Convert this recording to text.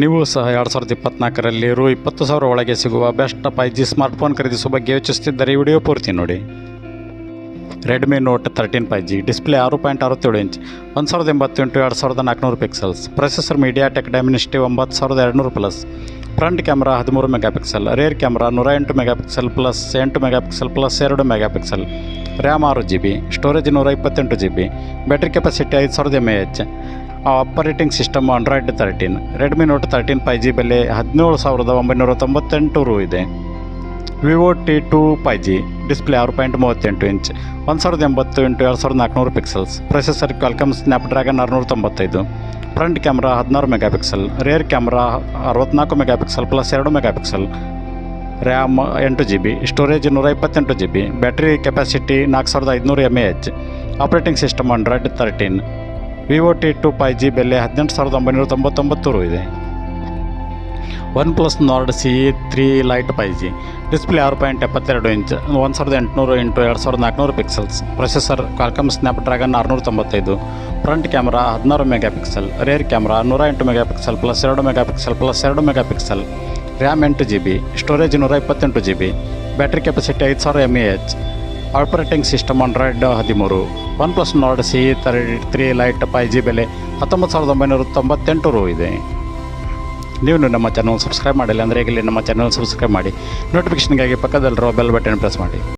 ನೀವು ಸಹ ಎರಡು ಸಾವಿರದ ಇಪ್ಪತ್ನಾಲ್ಕರಲ್ಲಿ ರು ಇಪ್ಪತ್ತು ಸಾವಿರ ಒಳಗೆ ಸಿಗುವ ಬೆಸ್ಟ್ ಫೈ ಜಿ ಸ್ಮಾರ್ಟ್ಫೋನ್ ಖರೀದಿಸುವ ಬಗ್ಗೆ ಯೋಚಿಸುತ್ತಿದ್ದರೆ ವಿಡಿಯೋ ಪೂರ್ತಿ ನೋಡಿ. Redmi note thirteen five G display ಆರು ಪಾಯಿಂಟ್ ಅರವತ್ತೇಳು ಇಂಚ್, ಒಂದು ಸಾವಿರದ ಎಂಬತ್ತೆಂಟು, ಎರಡು ಸಾವಿರದ ನಾಲ್ಕುನೂರು pixels processor MediaTek Dimensity ಒಂಬತ್ತು ಸಾವಿರದ ಎರಡುನೂರು ಪ್ಲಸ್ ಫ್ರಂಟ್ ಕ್ಯಾಮ್ರಾ ಹದಿಮೂರು ಮೆಗಾಪಿಕ್ಸೆಲ್ ರೇರ್ ಕ್ಯಾಮ್ರಾ ನೂರ ಎಂಟು ಮೆಗಾಪಿಕ್ಸೆಲ್ ಪ್ಲಸ್ ಎಂಟು ಮೆಗಾಪಿಕ್ಸೆಲ್ ಪ್ಲಸ್ ಎರಡು ಮೆಗಾಪಿಕ್ಸೆಲ್ ರ್ಯಾಮ್ ಆರು ಜಿ ಬಿ ಸ್ಟೋರೇಜ್ ನೂರ ಇಪ್ಪತ್ತೆಂಟು ಜಿ ಬಿ ಬ್ಯಾಟ್ರಿ ಕೆಪಾಸಿಟಿ ಐದು ಸಾವಿರದ M A H operating system Android thirteen Redmi note thirteen five G ಬೆಲೆ ಹದಿನೇಳು ಸಾವಿರದ ಒಂಬೈನೂರ ತೊಂಬತ್ತೆಂಟು ರು ಇದೆ. Vivo T two five G display ಆರು ಪಾಯಿಂಟ್ ಮೂವತ್ತೆಂಟು ಇಂಚ್ ಒಂದು ಸಾವಿರದ ಎಂಬತ್ತು ಇಂಟು ಎರಡು ಸಾವಿರದ ನಾಲ್ಕುನೂರು ಪಿಕ್ಸೆಲ್ಸ್ ಪ್ರೊಸೆಸರ್ ಕ್ವಾಲ್ಕಮ್ ಸ್ನ್ಯಾಪ್ಡ್ರ್ಯಾಗನ್ ಆರುನೂರ ತೊಂಬತ್ತೈದು. ಫ್ರಂಟ್ ಕ್ಯಾಮ್ರಾ ಹದಿನಾರು ಮೆಗಾ ಪಿಕ್ಸೆಲ್ ರೇರ್ ಕ್ಯಾಮ್ರಾ ಅರವತ್ನಾಲ್ಕು ಮೆಗಾ ಪಿಕ್ಸೆಲ್ ಪ್ಲಸ್ ಎರಡು ಮೆಗಾ ಪಿಕ್ಸೆಲ್ ರ್ಯಾಮ್ ಎಂಟು ಜಿ ಬಿ ಸ್ಟೋರೇಜ್ ನೂರ ಇಪ್ಪತ್ತೆಂಟು ಜಿ ಬಿ ಬ್ಯಾಟ್ರಿ ಕೆಪಾಸಿಟಿ ನಾಲ್ಕು ಸಾವಿರದ ಐದುನೂರು M A H operating system Android thirteen Vivo T two five G ಬೆಲೆ ಹದಿನೆಂಟು ಸಾವಿರದ ಒಂಬೈನೂರ ತೊಂಬತ್ತೊಂಬತ್ತು ರು ಇದೆ. OnePlus Nord C three lite five G display ಆರು ಪಾಯಿಂಟ್ ಎಪ್ಪತ್ತೆರಡು ಇಂಚ್, ಒಂದು ಸಾವಿರದ ಎಂಟುನೂರು ಇಂಟು ಎರಡು ಸಾವಿರದ ನಾಲ್ಕುನೂರು pixels processor Qualcomm Snapdragon ಆರುನೂರ ತೊಂಬತ್ತೈದು. ಫ್ರಂಟ್ ಕ್ಯಾಮ್ರಾ ಹದಿನಾರು ಮೆಗಾ ಪಿಕ್ಸೆಲ್ ರೇರ್ ಕ್ಯಾಮ್ರಾ ನೂರ ಎಂಟು ಮೆಗಾ ಪಿಕ್ಸೆಲ್ ಪ್ಲಸ್ ಎರಡು ಮೆಗಾ ಪಿಕ್ಸೆಲ್ ಪ್ಲಸ್ ಎರಡು ಮೆಗಾಪಿಕ್ಸೆಲ್ ರ್ಯಾಮ್ ಎಂಟು ಜಿ ಬಿ ಸ್ಟೋರೇಜ್ ನೂರ ಇಪ್ಪತ್ತೆಂಟು ಜಿ ಬಿ ಬ್ಯಾಟ್ರಿ ಕೆಪಾಸಿಟಿ ಐದು ಸಾವಿರ M A H operating system Android ಹದಿಮೂರು. OnePlus Nord C thirty three lite five G ಬೆಲೆ ಹತ್ತೊಂಬತ್ತು ಸಾವಿರದ ಒಂಬೈನೂರ ತೊಂಬತ್ತೆಂಟು ರೂ ಇದೆ. ನೀವು ನಮ್ಮ ಚಾನಲ್ ಸಬ್ಸ್ಕ್ರೈಬ್ ಮಾಡಿಲ್ಲ ಅಂದರೆ ಈಗಲೇ ನಮ್ಮ ಚಾನಲ್ ಸಬ್ಸ್ಕ್ರೈಬ್ ಮಾಡಿ. ನೋಟಿಫಿಕೇಷನ್ಗಾಗಿ ಪಕ್ಕದಲ್ಲಿರೋ ಬೆಲ್ ಬಟನ್ ಪ್ರೆಸ್ ಮಾಡಿ.